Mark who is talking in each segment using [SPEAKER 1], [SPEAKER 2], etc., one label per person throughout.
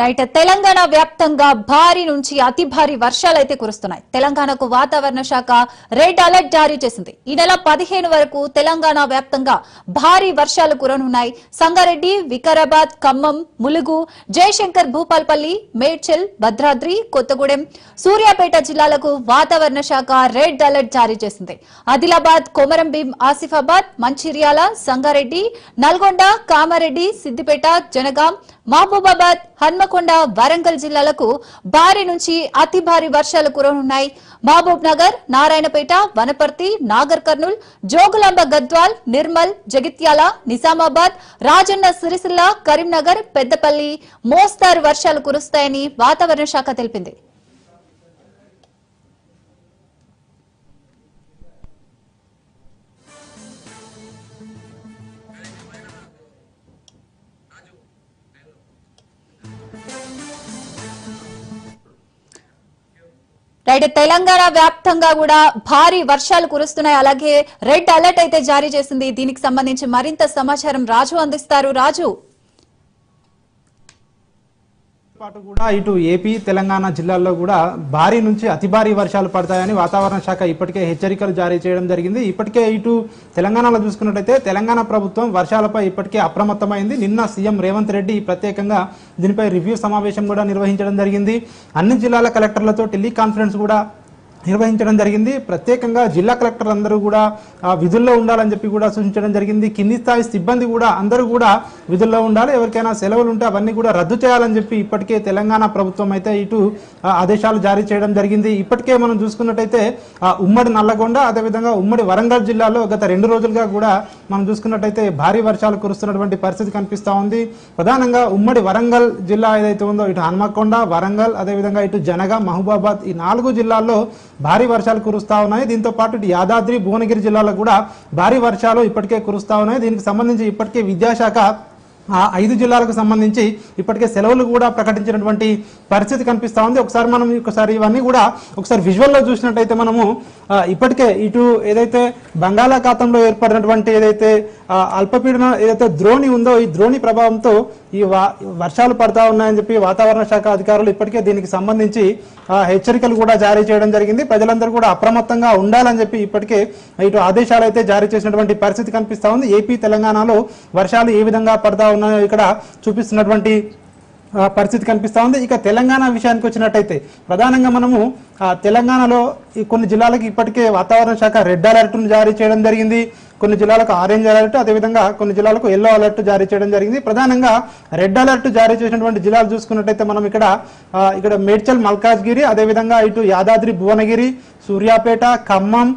[SPEAKER 1] Right Telangana వ్యాప్తంగా భారీ నుంచి అతి భారీ వర్షాలు అయితే కురుస్తున్నాయి. తెలంగాణకు వాతావరణ శాఖ రెడ్ అలర్ట్ జారీ చేసింది. ఈ నెల పదిహేను వరకు తెలంగాణ వ్యాప్తంగా భారీ వర్షాలు కురనున్నాయి. సంగారెడ్డి వికారాబాద్ ఖమ్మం ములుగు జయశంకర్ భూపాల్పల్లి మేడ్చల్ భద్రాద్రి కొత్తగూడెం సూర్యాపేట జిల్లాలకు వాతావరణ శాఖ రెడ్ అలర్ట్ జారీ చేసింది. ఆదిలాబాద్ కొమరంభీం ఆసిఫాబాద్ మంచిర్యాల సంగారెడ్డి నల్గొండ కామారెడ్డి సిద్దిపేట జనగాం మహబూబాబాద్ హన్మకొండ వరంగల్ జిల్లాలకు భారీ నుంచి అతి భారీ వర్షాలు కురనున్నాయి. మహబూబ్ నగర్ నారాయణపేట వనపర్తి నాగర్ కర్నూల్ జోగులాంబ గద్వాల్ నిర్మల్ జగిత్యాల నిజామాబాద్ రాజన్న సిరిసిల్ల కరీంనగర్ పెద్దపల్లి మోస్తారు వర్షాలు కురుస్తాయని వాతావరణ శాఖ తెలిపింది. రైట్ తెలంగాణ వ్యాప్తంగా కూడా భారీ వర్షాలు కురుస్తున్నాయి. అలాగే రెడ్ అలర్ట్ అయితే జారీ చేసింది. దీనికి సంబంధించి మరింత సమాచారం రాజు అందిస్తారు. రాజు.
[SPEAKER 2] పాటు కూడా ఇటు ఏపీ తెలంగాణ జిల్లాల్లో కూడా భారీ నుంచి అతి భారీ వర్షాలు పడతాయని వాతావరణ శాఖ ఇప్పటికే హెచ్చరికలు జారీ చేయడం జరిగింది. ఇప్పటికే ఇటు తెలంగాణలో చూసుకున్నట్టయితే తెలంగాణ ప్రభుత్వం వర్షాలపై ఇప్పటికే అప్రమత్తమైంది. నిన్న సీఎం రేవంత్ రెడ్డి ప్రత్యేకంగా దీనిపై రివ్యూ సమావేశం కూడా నిర్వహించడం జరిగింది. అన్ని జిల్లాల కలెక్టర్లతో టెలికాన్ఫరెన్స్ కూడా నిర్వహించడం జరిగింది. ప్రత్యేకంగా జిల్లా కలెక్టర్ అందరూ కూడా విధుల్లో ఉండాలని చెప్పి కూడా సూచించడం జరిగింది. కింది స్థాయి సిబ్బంది కూడా అందరూ కూడా విధుల్లో ఉండాలి. ఎవరికైనా సెలవులు ఉంటే అవన్నీ కూడా రద్దు చేయాలని చెప్పి ఇప్పటికే తెలంగాణ ప్రభుత్వం అయితే ఇటు ఆదేశాలు జారీ చేయడం జరిగింది. ఇప్పటికే మనం చూసుకున్నట్టయితే ఉమ్మడి నల్లగొండ అదేవిధంగా ఉమ్మడి వరంగల్ జిల్లాలో గత రెండు రోజులుగా కూడా మనం చూసుకున్నట్టయితే భారీ వర్షాలు కురుస్తున్నటువంటి పరిస్థితి కనిపిస్తూ ఉంది. ప్రధానంగా ఉమ్మడి వరంగల్ జిల్లా ఏదైతే ఉందో ఇటు హన్మకొండ వరంగల్ అదేవిధంగా ఇటు జనగా మహబూబాబాద్ ఈ నాలుగు జిల్లాల్లో భారీ వర్షాలు కురుస్తా ఉన్నాయి. దీంతో పాటు యాదాద్రి భువనగిరి జిల్లాలో కూడా భారీ వర్షాలు ఇప్పటికే కురుస్తా ఉన్నాయి. దీనికి సంబంధించి ఇప్పటికే విద్యాశాఖ ఆ ఐదు జిల్లాలకు సంబంధించి ఇప్పటికే సెలవులు కూడా ప్రకటించినటువంటి పరిస్థితి కనిపిస్తా ఉంది. ఒకసారి మనం ఒకసారి ఇవన్నీ కూడా ఒకసారి విజువల్లో చూసినట్టయితే మనము ఇప్పటికే ఇటు ఏదైతే బంగాళాఖాతంలో ఏర్పడినటువంటి ఏదైతే అల్పపీడన ఏదైతే ద్రోణి ఉందో ఈ ద్రోణి ప్రభావంతో ఈ వర్షాలు పడతా ఉన్నాయని చెప్పి వాతావరణ శాఖ అధికారులు ఇప్పటికే దీనికి సంబంధించి హెచ్చరికలు కూడా జారీ చేయడం జరిగింది. ప్రజలందరూ కూడా అప్రమత్తంగా ఉండాలని చెప్పి ఇప్పటికే ఇటు ఆదేశాలు అయితే జారీ చేసినటువంటి పరిస్థితి కనిపిస్తూ ఉంది. ఏపీ తెలంగాణలో వర్షాలు ఏ విధంగా పడతా ఉన్నాయో ఇక్కడ చూపిస్తున్నటువంటి పరిస్థితి కనిపిస్తూ ఉంది. ఇక తెలంగాణ విషయానికి వచ్చినట్టయితే ప్రధానంగా మనము తెలంగాణలో ఈ కొన్ని జిల్లాలకు ఇప్పటికే వాతావరణ శాఖ రెడ్ అలర్ట్ను జారీ చేయడం జరిగింది. కొన్ని జిల్లాలకు ఆరెంజ్ అలర్ట్ అదేవిధంగా కొన్ని జిల్లాలకు ఎల్లో అలర్ట్ జారీ చేయడం జరిగింది. ప్రధానంగా రెడ్ అలర్ట్ జారీ చేసినటువంటి జిల్లాలు చూసుకున్నట్టయితే మనం ఇక్కడ ఇక్కడ మేడ్చల్ మల్కాజ్గిరి అదేవిధంగా ఇటు యాదాద్రి భువనగిరి సూర్యాపేట ఖమ్మం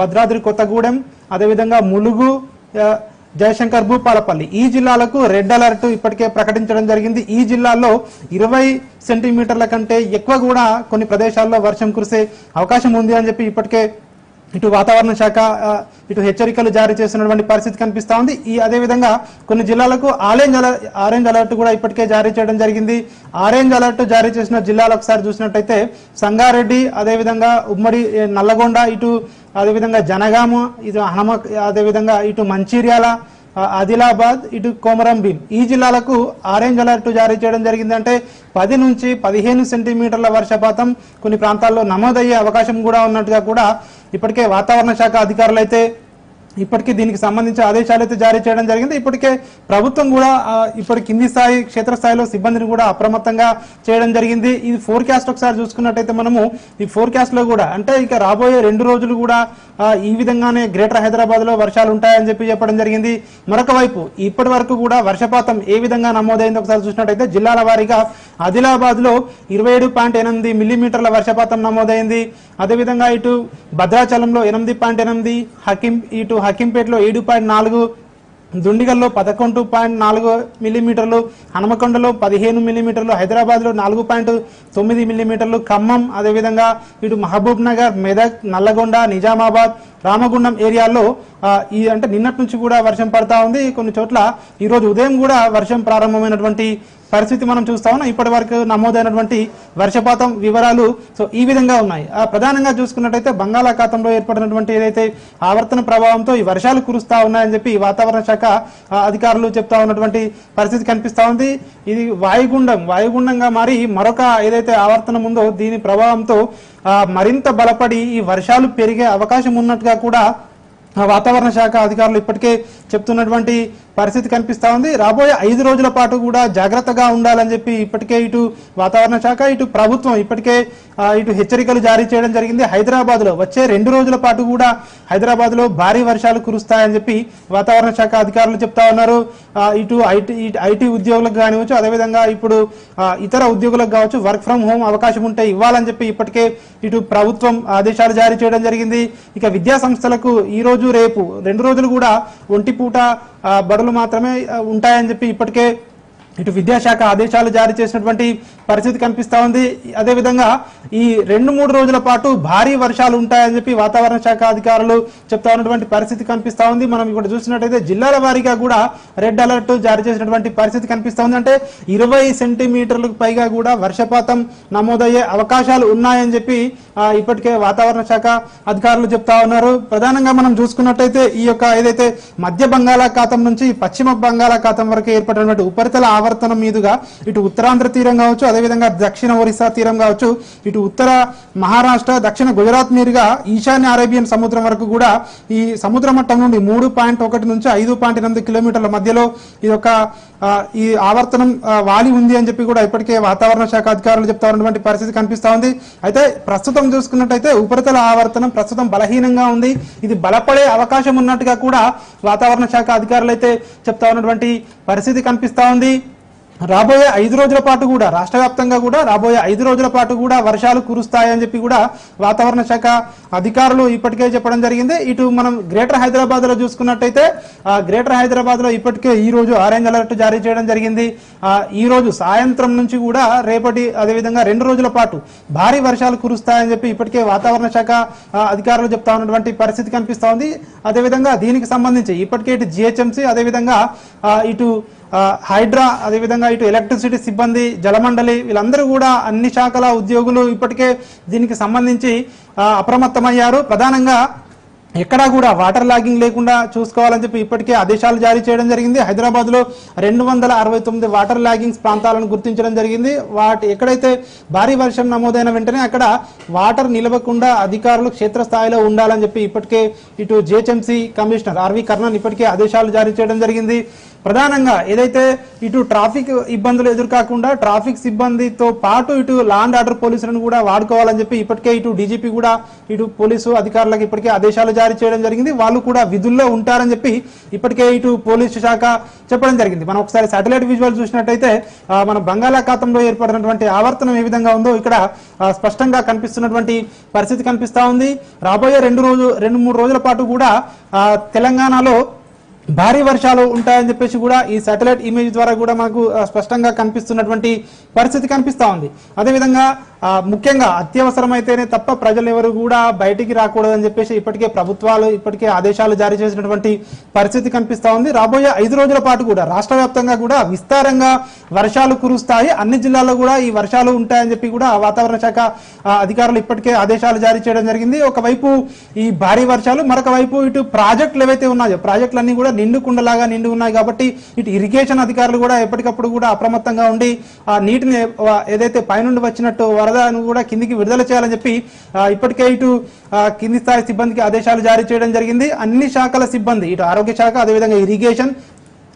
[SPEAKER 2] భద్రాద్రి కొత్తగూడెం అదేవిధంగా ములుగు జయశంకర్ భూపాలపల్లి. ఈ జిల్లాలకు రెడ్ అలర్ట్ ఇప్పటికే ప్రకటించడం జరిగింది. ఈ జిల్లాల్లో ఇరవై సెంటీమీటర్ల కంటే ఎక్కువ కూడా కొన్ని ప్రదేశాల్లో వర్షం కురిసే అవకాశం ఉంది అని చెప్పి ఇప్పటికే ఇటు వాతావరణ శాఖ ఇటు హెచ్చరికలు జారీ చేస్తున్నటువంటి పరిస్థితి కనిపిస్తా ఉంది. ఈ అదేవిధంగా కొన్ని జిల్లాలకు ఆరెంజ్ అలర్ట్ ఆరెంజ్ అలర్ట్ కూడా ఇప్పటికే జారీ చేయడం జరిగింది. ఆరెంజ్ అలర్ట్ జారీ చేసిన జిల్లాలు ఒకసారి చూసినట్టయితే సంగారెడ్డి అదేవిధంగా ఉమ్మడి నల్లగొండ ఇటు అదేవిధంగా జనగామ ఇటు హనుమ అదేవిధంగా ఇటు మంచిర్యాల ఆదిలాబాద్ ఇటు కోమరం భీం. ఈ జిల్లాలకు ఆరెంజ్ అలర్ట్ జారీ చేయడం జరిగింది అంటే పది నుంచి పదిహేను సెంటీమీటర్ల వర్షపాతం కొన్ని ప్రాంతాల్లో నమోదయ్యే అవకాశం కూడా ఉన్నట్టుగా కూడా ఇప్పటికే వాతావరణ శాఖ అధికారులు అయితే ఇప్పటికీ దీనికి సంబంధించి ఆదేశాలు అయితే జారీ చేయడం జరిగింది. ఇప్పటికే ప్రభుత్వం కూడా ఇప్పటి కింది స్థాయి క్షేత్రస్థాయిలో సిబ్బందిని కూడా అప్రమత్తంగా చేయడం జరిగింది. ఇది ఫోర్కాస్ట్ ఒకసారి చూసుకున్నట్టయితే మనము ఈ ఫోర్కాస్ట్లో కూడా అంటే ఇక రాబోయే రెండు రోజులు కూడా ఈ విధంగానే గ్రేటర్ హైదరాబాద్లో వర్షాలు ఉంటాయని చెప్పి చెప్పడం జరిగింది. మరొక వైపు ఇప్పటి వరకు కూడా వర్షపాతం ఏ విధంగా నమోదైందో ఒకసారి చూసినట్టయితే జిల్లాల వారీగా ఆదిలాబాద్లో ఇరవై ఏడు పాయింట్ ఎనిమిది మిల్లీమీటర్ల వర్షపాతం నమోదైంది. అదేవిధంగా ఇటు భద్రాచలంలో ఎనిమిది పాయింట్ ఎనిమిది హకిం ఇటు లక్కింపేటలో ఏడు పాయింట్ నాలుగు దుండిగల్లో పదకొండు పాయింట్ నాలుగు మిల్లీమీటర్లు హనుమకొండలో పదిహేను మిల్లీమీటర్లు హైదరాబాద్లో నాలుగు పాయింట్ తొమ్మిది మిల్లీమీటర్లు ఖమ్మం అదేవిధంగా ఇటు మహబూబ్ నగర్ మెదక్ నల్లగొండ నిజామాబాద్ రామగుండం ఏరియాల్లో ఈ అంటే నిన్నటి నుంచి కూడా వర్షం పడతా ఉంది. కొన్ని చోట్ల ఈరోజు ఉదయం కూడా వర్షం ప్రారంభమైనటువంటి పరిస్థితి మనం చూస్తా ఉన్నాం. ఇప్పటి వరకు నమోదైనటువంటి వర్షపాతం వివరాలు సో ఈ విధంగా ఉన్నాయి. ఆ, ప్రధానంగా చూసుకున్నట్టయితే బంగాళాఖాతంలో ఏర్పడినటువంటి ఏదైతే ఆవర్తన ప్రభావంతో ఈ వర్షాలు కురుస్తా ఉన్నాయని చెప్పి వాతావరణ శాఖ అధికారులు చెప్తా ఉన్నటువంటి పరిస్థితి కనిపిస్తా ఉంది. ఇది వాయుగుండం వాయుగుండంగా మారి మరొక ఏదైతే ఆవర్తనం ఉందో దీని ప్రభావంతో మరింత బలపడి ఈ వర్షాలు పెరిగే అవకాశం ఉన్నట్టుగా కూడా వాతావరణ శాఖ అధికారులు ఇప్పటికే చెప్తున్నటువంటి పరిస్థితి కనిపిస్తా ఉంది. రాబోయే ఐదు రోజుల పాటు కూడా జాగ్రత్తగా ఉండాలని చెప్పి ఇప్పటికే ఇటు వాతావరణ శాఖ ఇటు ప్రభుత్వం ఇప్పటికే ఇటు హెచ్చరికలు జారీ చేయడం జరిగింది. హైదరాబాద్లో వచ్చే రెండు రోజుల పాటు కూడా హైదరాబాద్లో భారీ వర్షాలు కురుస్తాయని చెప్పి వాతావరణ శాఖ అధికారులు చెప్తా ఉన్నారు. ఇటు ఐటీ ఐటీ ఉద్యోగులకు కానివచ్చు అదేవిధంగా ఇప్పుడు ఇతర ఉద్యోగులకు కావచ్చు వర్క్ ఫ్రం హోమ్ అవకాశం ఉంటే ఇవ్వాలని చెప్పి ఇప్పటికే ఇటు ప్రభుత్వం ఆదేశాలు జారీ చేయడం జరిగింది. ఇక విద్యా సంస్థలకు ఈ రోజు రేపు రెండు రోజులు కూడా ఒంటిపూట బడులు మాత్రమే ఉంటాయని చెప్పి ఇప్పటికే ఇటు విద్యాశాఖ ఆదేశాలు జారీ చేసినటువంటి పరిస్థితి కనిపిస్తూ ఉంది. అదేవిధంగా ఈ రెండు మూడు రోజుల పాటు భారీ వర్షాలు ఉంటాయని చెప్పి వాతావరణ శాఖ అధికారులు చెప్తా ఉన్నటువంటి పరిస్థితి కనిపిస్తూ ఉంది. మనం ఇక్కడ చూసినట్టయితే జిల్లాల వారీగా కూడా రెడ్ అలర్ట్ జారీ చేసినటువంటి పరిస్థితి కనిపిస్తూ ఉంది. అంటే ఇరవై సెంటీమీటర్లకు పైగా కూడా వర్షపాతం నమోదయ్యే అవకాశాలు ఉన్నాయని చెప్పి ఇప్పటికే వాతావరణ శాఖ అధికారులు చెప్తా ఉన్నారు. ప్రధానంగా మనం చూసుకున్నట్టయితే ఈ యొక్క ఏదైతే మధ్య బంగాళాఖాతం నుంచి పశ్చిమ బంగాళాఖాతం వరకు ఏర్పడినటువంటి ఉపరితల ఆవర్తనం మీదుగా ఇటు ఉత్తరాంధ్ర తీరం కావచ్చు అదేవిధంగా దక్షిణ ఒరిస్సా తీరం కావచ్చు ఇటు ఉత్తర మహారాష్ట్ర దక్షిణ గుజరాత్ మీదుగా ఈశాన్య అరేబియన్ సముద్రం వరకు కూడా ఈ సముద్ర మట్టం నుండి మూడు పాయింట్ ఒకటి నుంచి ఐదు పాయింట్ ఎనిమిది కిలోమీటర్ల మధ్యలో ఈ యొక్క ఈ ఆవర్తనం వాలి ఉంది అని చెప్పి కూడా ఇప్పటికే వాతావరణ శాఖ అధికారులు చెప్తా ఉన్నటువంటి పరిస్థితి కనిపిస్తా ఉంది. అయితే ప్రస్తుతం చూసుకున్నట్టయితే ఉపరితల ఆవర్తనం ప్రస్తుతం బలహీనంగా ఉంది. ఇది బలపడే అవకాశం ఉన్నట్టుగా కూడా వాతావరణ శాఖ అధికారులు అయితే చెప్తా ఉన్నటువంటి పరిస్థితి కనిపిస్తా ఉంది. రాబోయే ఐదు రోజుల పాటు కూడా రాష్ట్ర వ్యాప్తంగా కూడా రాబోయే ఐదు రోజుల పాటు కూడా వర్షాలు కురుస్తాయని చెప్పి కూడా వాతావరణ శాఖ అధికారులు ఇప్పటికే చెప్పడం జరిగింది. ఇటు మనం గ్రేటర్ హైదరాబాద్లో చూసుకున్నట్టయితే గ్రేటర్ హైదరాబాద్లో ఇప్పటికే ఈ రోజు ఆరెంజ్ అలర్ట్ జారీ చేయడం జరిగింది. ఈ రోజు సాయంత్రం నుంచి కూడా రేపటి అదేవిధంగా రెండు రోజుల పాటు భారీ వర్షాలు కురుస్తాయని చెప్పి ఇప్పటికే వాతావరణ శాఖ అధికారులు చెప్తా ఉన్నటువంటి పరిస్థితి కనిపిస్తోంది అదేవిధంగా దీనికి సంబంధించి ఇప్పటికే ఇటు జిహెచ్ఎంసీ అదేవిధంగా ఇటు హైడ్రా అదేవిధంగా ఇటు ఎలక్ట్రిసిటీ సిబ్బంది జలమండలి వీళ్ళందరూ కూడా అన్ని శాఖల ఉద్యోగులు ఇప్పటికే దీనికి సంబంధించి అప్రమత్తమయ్యారు. ప్రధానంగా ఎక్కడా కూడా వాటర్ లాగింగ్ లేకుండా చూసుకోవాలని చెప్పి ఇప్పటికే ఆదేశాలు జారీ చేయడం జరిగింది. హైదరాబాద్లో రెండు వందల అరవై తొమ్మిది వాటర్ లాగింగ్స్ ప్రాంతాలను గుర్తించడం జరిగింది. వాటి ఎక్కడైతే భారీ వర్షం నమోదైన వెంటనే అక్కడ వాటర్ నిలవకుండా అధికారులు క్షేత్రస్థాయిలో ఉండాలని చెప్పి ఇప్పటికే ఇటు జిహెచ్ఎంసీ కమిషనర్ ఆర్వి కర్ణన్ ఇప్పటికే ఆదేశాలు జారీ చేయడం జరిగింది. ప్రధానంగా ఏదైతే ఇటు ట్రాఫిక్ ఇబ్బందులు ఎదురుకాకుండా ట్రాఫిక్ సిబ్బందితో పాటు ఇటు లాండ్ ఆర్డర్ పోలీసులను కూడా వాడుకోవాలని చెప్పి ఇప్పటికే ఇటు డీజీపీ కూడా ఇటు పోలీసు అధికారులకు ఇప్పటికే ఆదేశాలు జారీ చేయడం జరిగింది. వాళ్ళు కూడా విధుల్లో ఉంటారని చెప్పి ఇప్పటికే ఇటు పోలీసు శాఖ చెప్పడం జరిగింది. మనం ఒకసారి సాటిలైట్ విజువల్ చూసినట్టయితే మన బంగాళాఖాతంలో ఏర్పడినటువంటి ఆవర్తనం ఏ విధంగా ఉందో ఇక్కడ స్పష్టంగా కనిపిస్తున్నటువంటి పరిస్థితి కనిపిస్తూ ఉంది. రాబోయే రెండు రోజు రెండు మూడు రోజుల పాటు కూడా తెలంగాణలో భారీ వర్షాలు ఉంటాయని చెప్పేసి కూడా ఈ సాటిలైట్ ఇమేజ్ ద్వారా కూడా మనకు స్పష్టంగా కనిపిస్తున్నటువంటి పరిస్థితి కనిపిస్తూ ఉంది. అదేవిధంగా ముఖ్యంగా అత్యవసరమైతేనే తప్ప ప్రజలు ఎవరు కూడా బయటికి రాకూడదని చెప్పేసి ఇప్పటికే ప్రభుత్వాలు ఇప్పటికే ఆదేశాలు జారీ చేసినటువంటి పరిస్థితి కనిపిస్తా ఉంది. రాబోయే ఐదు రోజుల పాటు కూడా రాష్ట్ర వ్యాప్తంగా కూడా విస్తారంగా వర్షాలు కురుస్తాయి. అన్ని జిల్లాల్లో కూడా ఈ వర్షాలు ఉంటాయని చెప్పి కూడా వాతావరణ శాఖ అధికారులు ఇప్పటికే ఆదేశాలు జారీ చేయడం జరిగింది. ఒకవైపు ఈ భారీ వర్షాలు మరొక వైపు ఇటు ప్రాజెక్టులు ఏవైతే ఉన్నాయో ప్రాజెక్టులన్నీ కూడా నిండు కుండలాగా నిండి ఉన్నాయి కాబట్టి ఇటు ఇరిగేషన్ అధికారులు కూడా ఎప్పటికప్పుడు కూడా అప్రమత్తంగా ఉండి ఆ నీటిని ఏదైతే పైనుండి వచ్చినట్టు వరదను కూడా కిందికి విడుదల చేయాలని చెప్పి ఇప్పటికే ఇటు కింది స్థాయి సిబ్బందికి ఆదేశాలు జారీ చేయడం జరిగింది. అన్ని శాఖల సిబ్బంది ఇటు ఆరోగ్య శాఖ అదేవిధంగా ఇరిగేషన్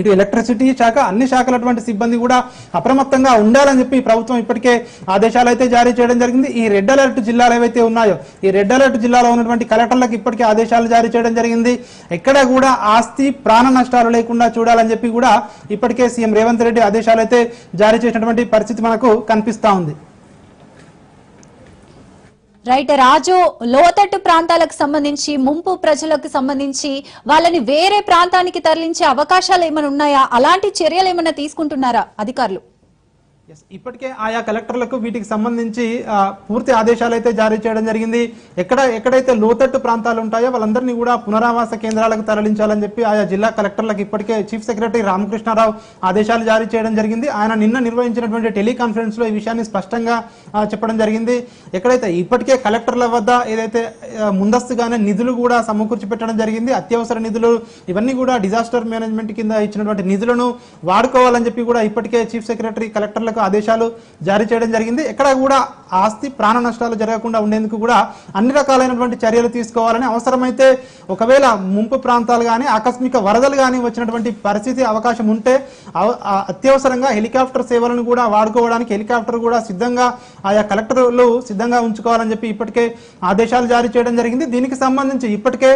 [SPEAKER 2] ఇటు ఎలక్ట్రిసిటీ శాఖ అన్ని శాఖలటువంటి సిబ్బంది కూడా అప్రమత్తంగా ఉండాలని చెప్పి ప్రభుత్వం ఇప్పటికే ఆదేశాలు అయితే జారీ చేయడం జరిగింది. ఈ రెడ్ అలర్ట్ జిల్లాలు ఏవైతే ఉన్నాయో ఈ రెడ్ అలర్ట్ జిల్లాలో ఉన్నటువంటి కలెక్టర్లకు ఇప్పటికే ఆదేశాలు జారీ చేయడం జరిగింది. ఎక్కడ కూడా ఆస్తి ప్రాణ నష్టాలు లేకుండా చూడాలని చెప్పి కూడా ఇప్పటికే సీఎం రేవంత్ రెడ్డి ఆదేశాలు అయితే జారీ చేసినటువంటి పరిస్థితి మనకు కనిపిస్తా ఉంది.
[SPEAKER 1] రైట్ రాజు లోతట్టు ప్రాంతాలకు సంబంధించి ముంపు ప్రజలకు సంబంధించి వాళ్ళని వేరే ప్రాంతానికి తరలించే అవకాశాలు ఏమైనా ఉన్నాయా? అలాంటి చర్యలు ఏమైనా తీసుకుంటున్నారా అధికారులు?
[SPEAKER 2] ఇప్పటికే ఆయా కలెక్టర్లకు వీటికి సంబంధించి పూర్తి ఆదేశాలు అయితే జారీ చేయడం జరిగింది. ఎక్కడ ఎక్కడైతే లోతట్టు ప్రాంతాలు ఉంటాయో వాళ్ళందరినీ కూడా పునరావాస కేంద్రాలకు తరలించాలని చెప్పి ఆయా జిల్లా కలెక్టర్లకు ఇప్పటికే చీఫ్ సెక్రటరీ రామకృష్ణారావు ఆదేశాలు జారీ చేయడం జరిగింది. ఆయన నిన్న నిర్వహించినటువంటి టెలికాన్ఫరెన్స్లో ఈ విషయాన్ని స్పష్టంగా చెప్పడం జరిగింది. ఎక్కడైతే ఇప్పటికే కలెక్టర్ల వద్ద ఏదైతే ముందస్తుగానే నిధులు కూడా సమకూర్చి పెట్టడం జరిగింది అత్యవసర నిధులు ఇవన్నీ కూడా డిజాస్టర్ మేనేజ్మెంట్ కింద ఇచ్చినటువంటి నిధులను వాడుకోవాలని చెప్పి కూడా ఇప్పటికే చీఫ్ సెక్రటరీ కలెక్టర్లకు ఆదేశాలు జారీ చేయడం జరిగింది. ఎక్కడ కూడా ఆస్తి ప్రాణ నష్టాలు జరగకుండా ఉండేందుకు కూడా అన్ని రకాలైనటువంటి చర్యలు తీసుకోవాలని అవసరమైతే ఒకవేళ ముంపు ప్రాంతాలు కానీ ఆకస్మిక వరదలు కానీ వచ్చినటువంటి పరిస్థితి అవకాశం ఉంటే అత్యవసరంగా హెలికాప్టర్ సేవలను కూడా వాడుకోవడానికి హెలికాప్టర్ కూడా సిద్ధంగా ఆయా కలెక్టర్లు సిద్ధంగా ఉంచుకోవాలని చెప్పి ఇప్పటికే ఆదేశాలు జారీ చేయడం జరిగింది. దీనికి సంబంధించి ఇప్పటికే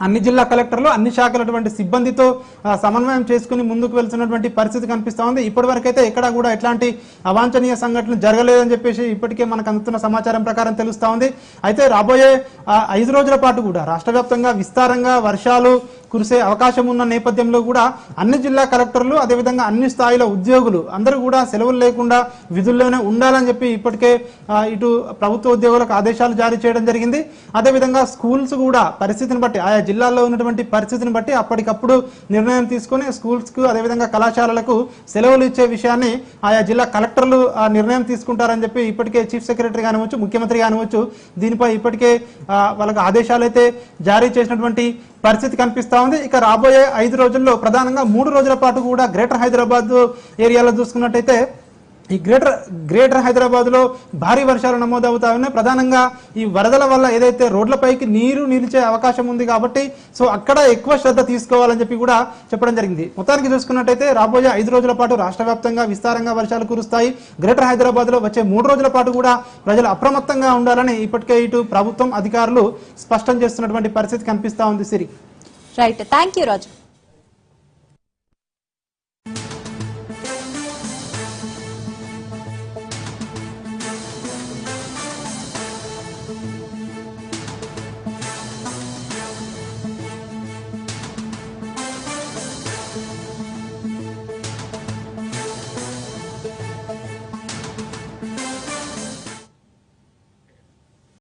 [SPEAKER 2] అన్ని జిల్లా కలెక్టర్లు అన్ని శాఖలటువంటి సిబ్బందితో సమన్వయం చేసుకుని ముందుకు వెళ్తున్నటువంటి పరిస్థితి కనిపిస్తూ ఉంది. ఇప్పటివరకైతే ఎక్కడా కూడా ఎట్లాంటి అవాంఛనీయ సంఘటనలు జరగలేదని చెప్పేసి ఇప్పటికే మనకు అందుతున్న సమాచారం ప్రకారం తెలుస్తూ ఉంది. అయితే రాబోయే ఐదు రోజుల పాటు కూడా రాష్ట్ర వ్యాప్తంగా విస్తారంగా వర్షాలు కురిసే అవకాశం ఉన్న నేపథ్యంలో కూడా అన్ని జిల్లా కలెక్టర్లు అదేవిధంగా అన్ని స్థాయిల ఉద్యోగులు అందరూ కూడా సెలవులు లేకుండా విధుల్లోనే ఉండాలని చెప్పి ఇప్పటికే ఇటు ప్రభుత్వ ఉద్యోగులకు ఆదేశాలు జారీ చేయడం జరిగింది. అదేవిధంగా స్కూల్స్ కూడా పరిస్థితిని బట్టి ఆయా జిల్లాల్లో ఉన్నటువంటి పరిస్థితిని బట్టి అప్పటికప్పుడు నిర్ణయం తీసుకొని స్కూల్స్కు అదేవిధంగా కళాశాలలకు సెలవులు ఇచ్చే విషయాన్ని ఆయా జిల్లా కలెక్టర్లు ఆ నిర్ణయం తీసుకుంటారని చెప్పి ఇప్పటికే చీఫ్ సెక్రటరీ కానివచ్చు ముఖ్యమంత్రి కానివచ్చు దీనిపై ఇప్పటికే వాళ్ళకు ఆదేశాలు అయితే జారీ చేసినటువంటి పరిస్థితి కనిపిస్తూ ఉంది. ఇక రాబోయే ఐదు రోజుల్లో ప్రధానంగా మూడు రోజుల పాటు కూడా గ్రేటర్ హైదరాబాద్ ఏరియాలో చూసుకున్నట్టయితే ఈ గ్రేటర్ గ్రేటర్ హైదరాబాద్లో భారీ వర్షాలు నమోదవుతా ఉన్నాయి. ప్రధానంగా ఈ వరదల వల్ల ఏదైతే రోడ్లపైకి నీరు నిలిచే అవకాశం ఉంది కాబట్టి సో అక్కడ ఎక్కువ శ్రద్ధ తీసుకోవాలని చెప్పి కూడా చెప్పడం జరిగింది. మొత్తానికి చూసుకున్నట్టయితే రాబోయే ఐదు రోజుల పాటు రాష్ట్ర వ్యాప్తంగా విస్తారంగా వర్షాలు కురుస్తాయి. గ్రేటర్ హైదరాబాద్లో వచ్చే మూడు రోజుల పాటు కూడా ప్రజలు అప్రమత్తంగా ఉండాలని ఇప్పటికే ఇటు ప్రభుత్వం అధికారులు స్పష్టం చేస్తున్నటువంటి పరిస్థితి కనిపిస్తా ఉంది Siri.
[SPEAKER 1] Right thank you Raju